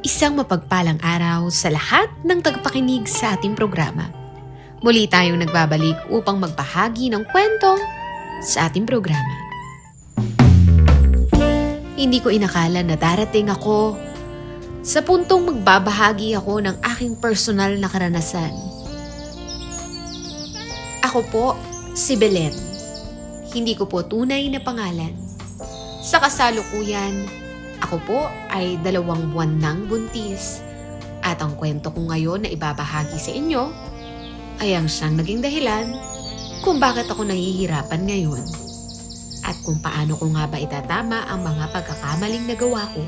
Isang mapagpalang araw sa lahat ng tagapakinig sa ating programa. Muli tayong nagbabalik upang magbahagi ng kwento sa ating programa. Hindi ko inakala na darating ako sa puntong magbabahagi ako ng aking personal na karanasan. Ako po si Belen. Hindi ko po tunay na pangalan. Sa kasalukuyan, ako po ay dalawang buwan ng buntis. At ang kwento ko ngayon na ibabahagi sa inyo ay ang siyang naging dahilan kung bakit ako nahihirapan ngayon. At kung paano ko nga ba itatama ang mga pagkakamaling nagawa ko.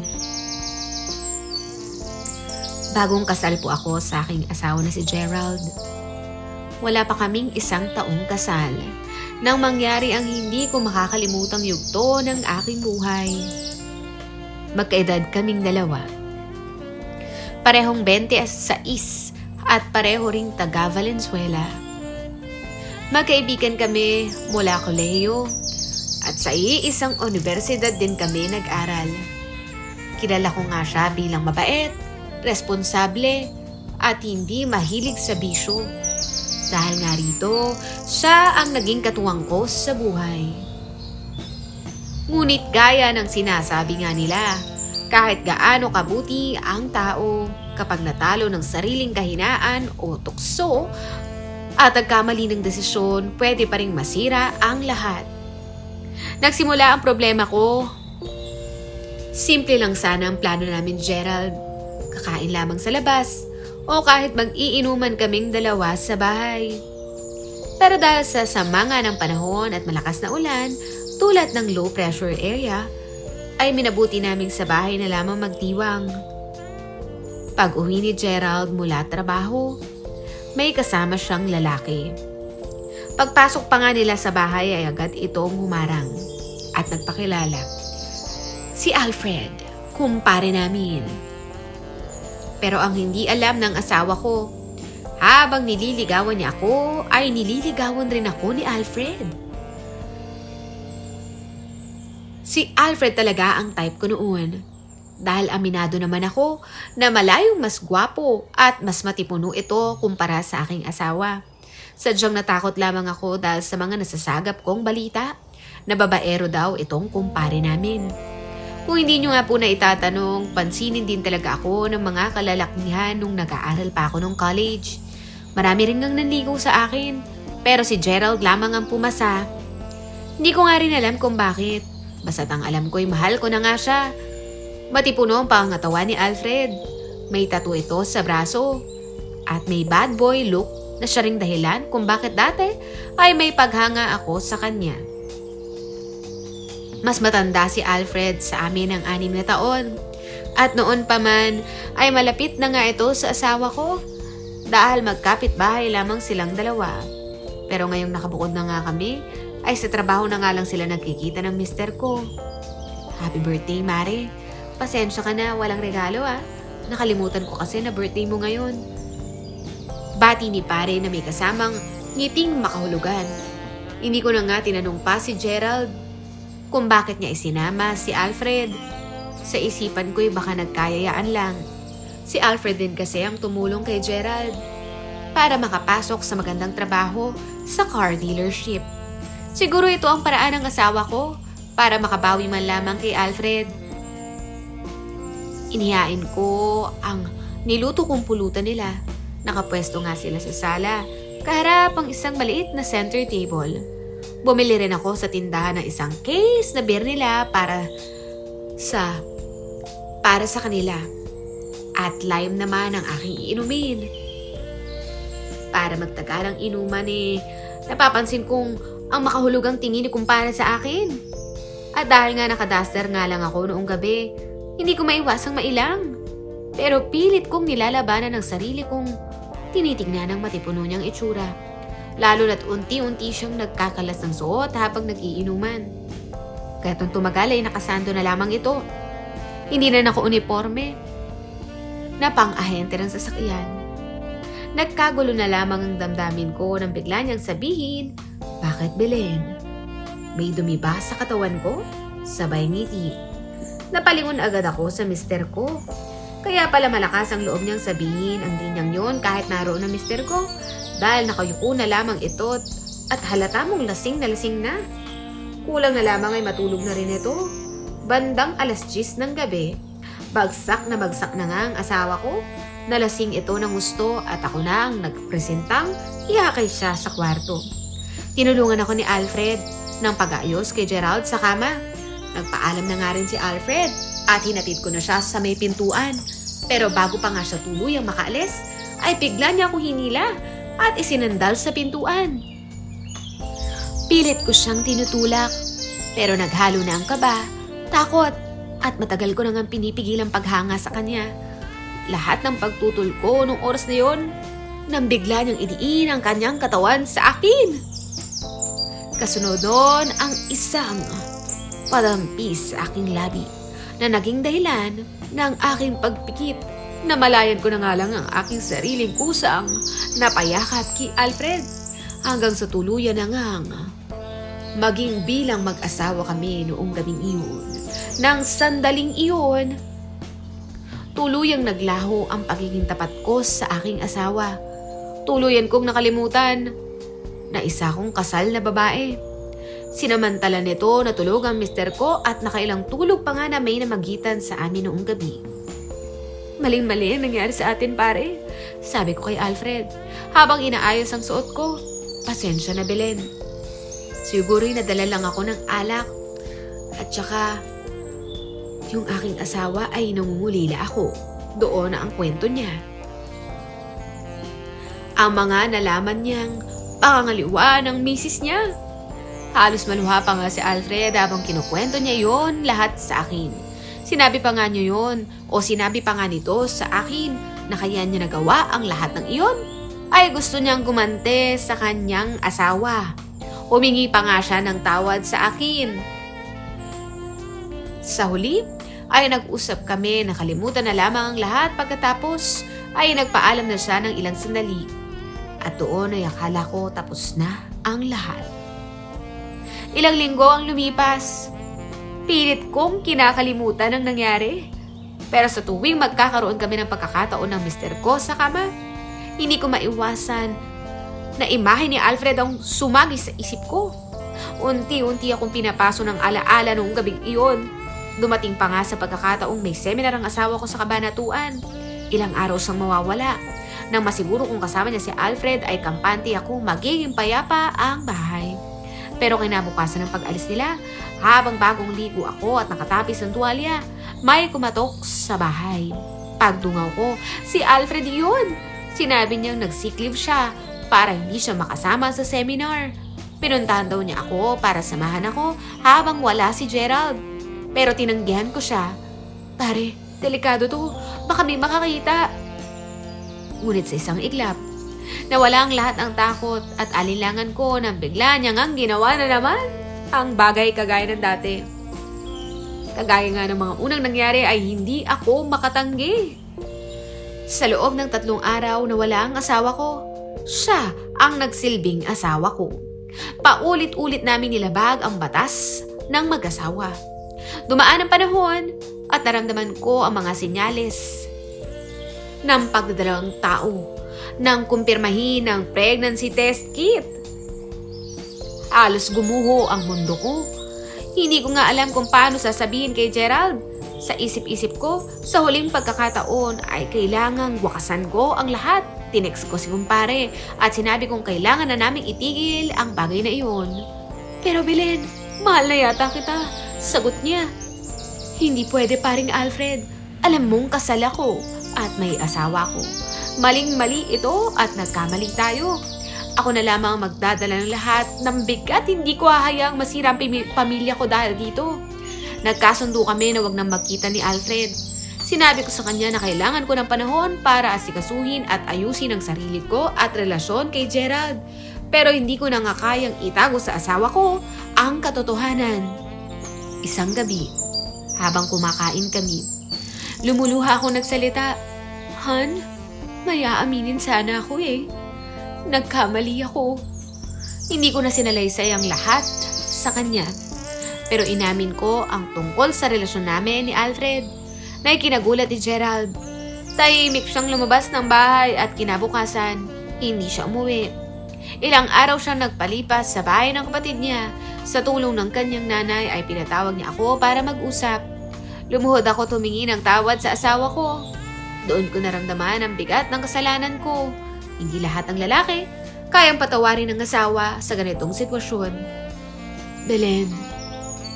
Bagong kasal po ako sa aking asawa na si Gerald. Wala pa kaming isang taong kasal nang mangyari ang hindi ko makakalimutang yugto ng aking buhay. Magkaedad kaming dalawa. Parehong 26 at pareho ring taga Valenzuela. Magkaibigan kami mula kolehiyo at sa iisang universidad din kami nag-aral. Kilala ko nga siya bilang mabait, responsable, at hindi mahilig sa bisyo. Dahil nga rito, siya ang naging katuwang ko sa buhay. Ngunit gaya ng sinasabi nga nila, kahit gaano kabuti ang tao, kapag natalo ng sariling kahinaan o tukso, at nagkamali ng desisyon, pwede pa rin masira ang lahat. Nagsimula ang problema ko. Simple lang sana ang plano namin, Gerald. Kakain lamang sa labas o kahit mag-iinuman kaming dalawa sa bahay. Pero dahil sa sama nga ng panahon at malakas na ulan, tulad ng low pressure area, ay minabuti namin sa bahay na lamang magdiwang. Pag uwi ni Gerald mula trabaho, may kasama siyang lalaki. Pagpasok pa nga nila sa bahay ay agad itong humarang at nagpakilala. Si Alfred, kumpare namin. Pero ang hindi alam ng asawa ko, habang nililigawan niya ako, ay nililigawan rin ako ni Alfred. Si Alfred talaga ang type ko noon. Dahil aminado naman ako na malayong mas gwapo at mas matipuno ito kumpara sa aking asawa. Sadyang natakot lamang ako dahil sa mga nasasagap kong balita na babaero daw itong kumpare namin. Kung hindi nyo nga po na itatanong, pansinin din talaga ako ng mga kalalakihan nung nag-aaral pa ako nung college. Marami rin ngang nanligaw sa akin, pero si Gerald lamang ang pumasa. Hindi ko nga rin alam kung bakit. Basta't ang alam ko'y mahal ko na nga siya. Matipuno ang pangatawan ni Alfred. May tattoo ito sa braso. At may bad boy look na siya ring dahilan kung bakit dati ay may paghanga ako sa kanya. Mas matanda si Alfred sa amin ng anim na taon. At noon pa man ay malapit na nga ito sa asawa ko dahil magkapit bahay lamang silang dalawa. Pero ngayong nakabukod na nga kami, ay sa trabaho na nga lang sila nagkikita ng mister ko. Happy birthday, Mare. Pasensya ka na, walang regalo ah. Nakalimutan ko kasi na birthday mo ngayon. Bati ni pare na may kasamang ngiting makahulugan. Hindi ko na nga tinanong pa si Gerald kung bakit niya isinama si Alfred. Sa isipan ko'y baka nagkayayaan lang. Si Alfred din kasi ang tumulong kay Gerald para makapasok sa magandang trabaho sa car dealership. Siguro ito ang paraan ng asawa ko para makabawi man lamang kay Alfred. Inihain ko ang niluto kong pulutan nila. Nakapwesto nga sila sa sala, kaharap ang isang maliit na center table. Bumili rin ako sa tindahan ng isang case na beer nila para sa para sa kanila. At lime naman ang aking iinumin. Para magtagal ang inuman eh, napapansin kong ang makahulugang tingin ni kumpara sa akin. At dahil nga nakadaster nga lang ako noong gabi, hindi ko maiwasang mailang. Pero pilit kong nilalabanan ang sarili kong tinitingnan ang matipuno niyang itsura. Lalo na't unti-unti siyang nagkakalas ng suot habang nag-iinuman. Kaya nung tumagal ay nakasando na lamang ito. Hindi na naka-uniforme. Na pang-ahente ng sasakyan. Nagkagulo na lamang ang damdamin ko nang bigla niyang sabihin, Bakit Belen? May dumi sa katawan ko? Sabay ngiti. Napalingon agad ako sa mister ko. Kaya pala malakas ang loob niyang sabihin ang linyang yon kahit naroon ang mister ko. Dahil nakayuko na lamang ito at halata mong lasing na lasing na. Kulang na lamang ay matulog na rin ito. Bandang alas 10 ng gabi, bagsak na bagsak na nga ang asawa ko. Nalasing ito ng gusto at ako na ang nagpresentang iakay siya sa kwarto. Tinulungan ako ni Alfred ng pag-ayos kay Gerald sa kama. Nagpaalam na nga rin si Alfred at hinatid ko na siya sa may pintuan. Pero bago pa nga siya tuluyang makaalis, ay bigla niya ako hinila at isinandal sa pintuan. Pilit ko siyang tinutulak, pero naghalo na ang kaba, takot, at matagal ko nang pinipigil ang paghanga sa kanya. Lahat ng pagtutol ko nung oras na yon, nang bigla niyang idiin ang kanyang katawan sa akin. Kasunod nun ang isang padampis sa aking labi na naging dahilan ng aking pagpikit na malayan ko na nga lang ang aking sariling kusang napayakap kay Alfred hanggang sa tuluyan na ngang maging bilang mag-asawa kami noong gabing iyon. Nang sandaling iyon, tuluyang naglaho ang pagiging tapat ko sa aking asawa. Tuluyan kong nakalimutan na isa kong kasal na babae. Sinamantala nito na tulog ang mister ko at nakailang tulog pa nga na may namagitan sa amin noong gabi. Maling-mali ang nangyari sa atin pare, sabi ko kay Alfred habang inaayos ang suot ko. Pasensya na Belen. Siguro'y nadala lang ako ng alak at saka yung aking asawa ay nangungulila ako. Doon na ang kwento niya. Ang mga nalaman niyang pangangaliwa ng misis niya. Halos maluha pa nga si Alfred habang kinukwento niya yon lahat sa akin. Sinabi pa nga niyo yon o sinabi pa nga nito sa akin na kaya niya nagawa ang lahat ng iyon ay gusto niyang gumante sa kanyang asawa. Humingi pa nga siya ng tawad sa akin. Sa huli, ay nag-usap kami na kalimutan na lamang ang lahat pagkatapos ay nagpaalam na siya ng ilang sandali. At doon ay akala ko tapos na ang lahat. Ilang linggo ang lumipas. Pilit kong kinakalimutan ang nangyari. Pero sa tuwing magkakaroon kami ng pagkakataon ng mister ko sa kama, hindi ko maiwasan na imahe ni Alfred ang sumagis sa isip ko. Unti-unti akong pinapaso ng alaala noong gabing iyon. Dumating pa nga sa pagkakataong may seminar ang asawa ko sa kabanatuan. Ilang araw siyang mawawala. Nang masiguro kung kasama niya si Alfred ay kampante ako magiging payapa ang bahay. Pero kinabukasan ng pag-alis nila, habang bagong ligo ako at nakatapis ng tuwalya, may kumatok sa bahay. Pagdungaw ko, si Alfred yun. Sinabi niyang nag-sick leave siya para hindi siya makasama sa seminar. Pinuntahan daw niya ako para samahan ako habang wala si Gerald. Pero tinanggihan ko siya. Pare, delikado to. Baka may makakita. Ngunit sa isang iglap, nawala ang lahat ng takot at alinlangan ko nang bigla niyang ang ginawa na naman ang bagay kagaya ng dati. Kagaya nga ng mga unang nangyari ay hindi ako makatanggi. Sa loob ng tatlong araw na wala ang asawa ko, siya ang nagsilbing asawa ko. Paulit-ulit namin nilabag ang batas ng mag-asawa. Dumaan ang panahon at naramdaman ko ang mga senyales ng pagdadalawang tao nang kumpirmahin ng pregnancy test kit. Halos gumuho ang mundo ko. Hindi ko nga alam kung paano sasabihin kay Gerald. Sa isip-isip ko, sa huling pagkakataon ay kailangang wakasan ko ang lahat. Tinext ko si kumpare at sinabi kong kailangan na naming itigil ang bagay na iyon. Pero Belen, mahal na yata kita. Sagot niya. Hindi pwede paring Alfred. Alam mong kasal ako at may asawa ko. Maling-mali ito at nagkamali tayo. Ako na lamang ang magdadala ng lahat ng bigat. Hindi ko hahayaang masira ang pamilya ko dahil dito. Nagkasundo kami na wag nang magkita ni Alfred. Sinabi ko sa kanya na kailangan ko ng panahon para asikasuhin at ayusin ang sarili ko at relasyon kay Gerald. Pero hindi ko na nga kayang itago sa asawa ko ang katotohanan. Isang gabi, habang kumakain kami, lumuluha ako nagsalita. Han, may aaminin sana ako eh. Nagkamali ako. Hindi ko na sinalaysay ang lahat sa kanya. Pero inamin ko ang tungkol sa relasyon namin ni Alfred na ikinagulat ni Gerald. Tahimik siyang lumabas ng bahay at kinabukasan, hindi siya umuwi. Ilang araw siyang nagpalipas sa bahay ng kapatid niya. Sa tulong ng kanyang nanay ay pinatawag niya ako para mag-usap. Lumuhod ako tumingi ng tawad sa asawa ko. Doon ko naramdaman ang bigat ng kasalanan ko. Hindi lahat ng lalaki kayang patawarin ng asawa sa ganitong sitwasyon. Belen,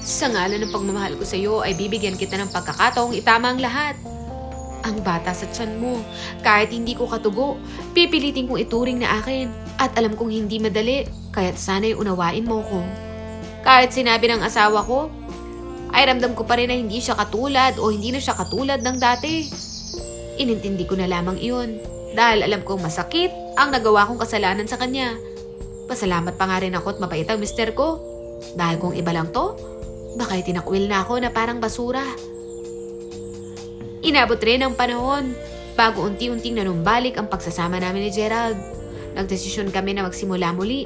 sa ngalan ng pagmamahal ko sa iyo ay bibigyan kita ng pagkakataong itama ang lahat. Ang bata sa tiyan mo, kahit hindi ko katugo, pipilitin kong ituring na akin at alam kong hindi madali, kaya't sana'y unawain mo ko. Kahit sinabi ng asawa ko, ay ramdam ko pa rin na hindi siya katulad o hindi na siya katulad ng dati. Inintindi ko na lamang iyon dahil alam kong masakit ang nagawa kong kasalanan sa kanya. Pasalamat pa nga rin ako at mabait ang mister ko. Dahil kung iba lang to, baka itinakwil na ako na parang basura. Inabot rin ang panahon bago unti-unting nanumbalik ang pagsasama namin ni Gerald. Nagdesisyon kami na magsimula muli.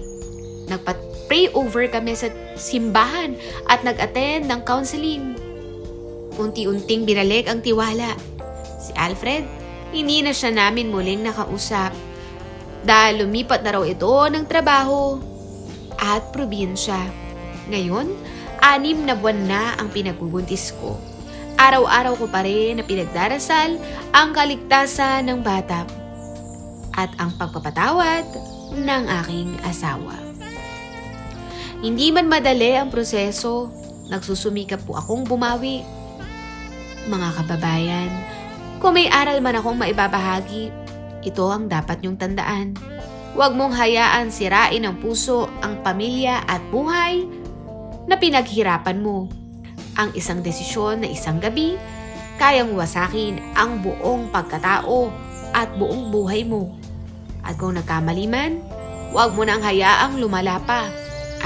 Nagpa-pray over kami sa simbahan at nag-attend ng counseling. Unti-unting binalik ang tiwala. Si Alfred, hindi na siya namin muling nakausap. Dahil lumipat na raw ito ng trabaho at probinsya. Ngayon, anim na buwan na ang pinagbubuntis ko. Araw-araw ko pa rin na pinagdarasal ang kaligtasan ng bata at ang pagpapatawad ng aking asawa. Hindi man madali ang proseso, nagsusumikap po akong bumawi. Mga kababayan, kung may aral man akong maibabahagi, ito ang dapat niyong tandaan. Huwag mong hayaan sirain ng puso ang pamilya at buhay na pinaghirapan mo. Ang isang desisyon na isang gabi, kayang wasakin ang buong pagkatao at buong buhay mo. At kung nagkamali man, huwag mo nang hayaang lumala pa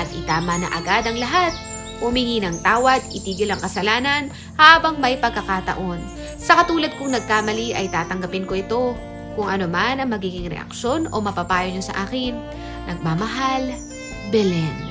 at itama na agad ang lahat. Humingi ng tawad, itigil ang kasalanan habang may pagkakataon. Sa katulad kong nagkamali ay tatanggapin ko ito kung ano man ang magiging reaksyon o mapapayo niyo sa akin. Nagmamahal, Belen.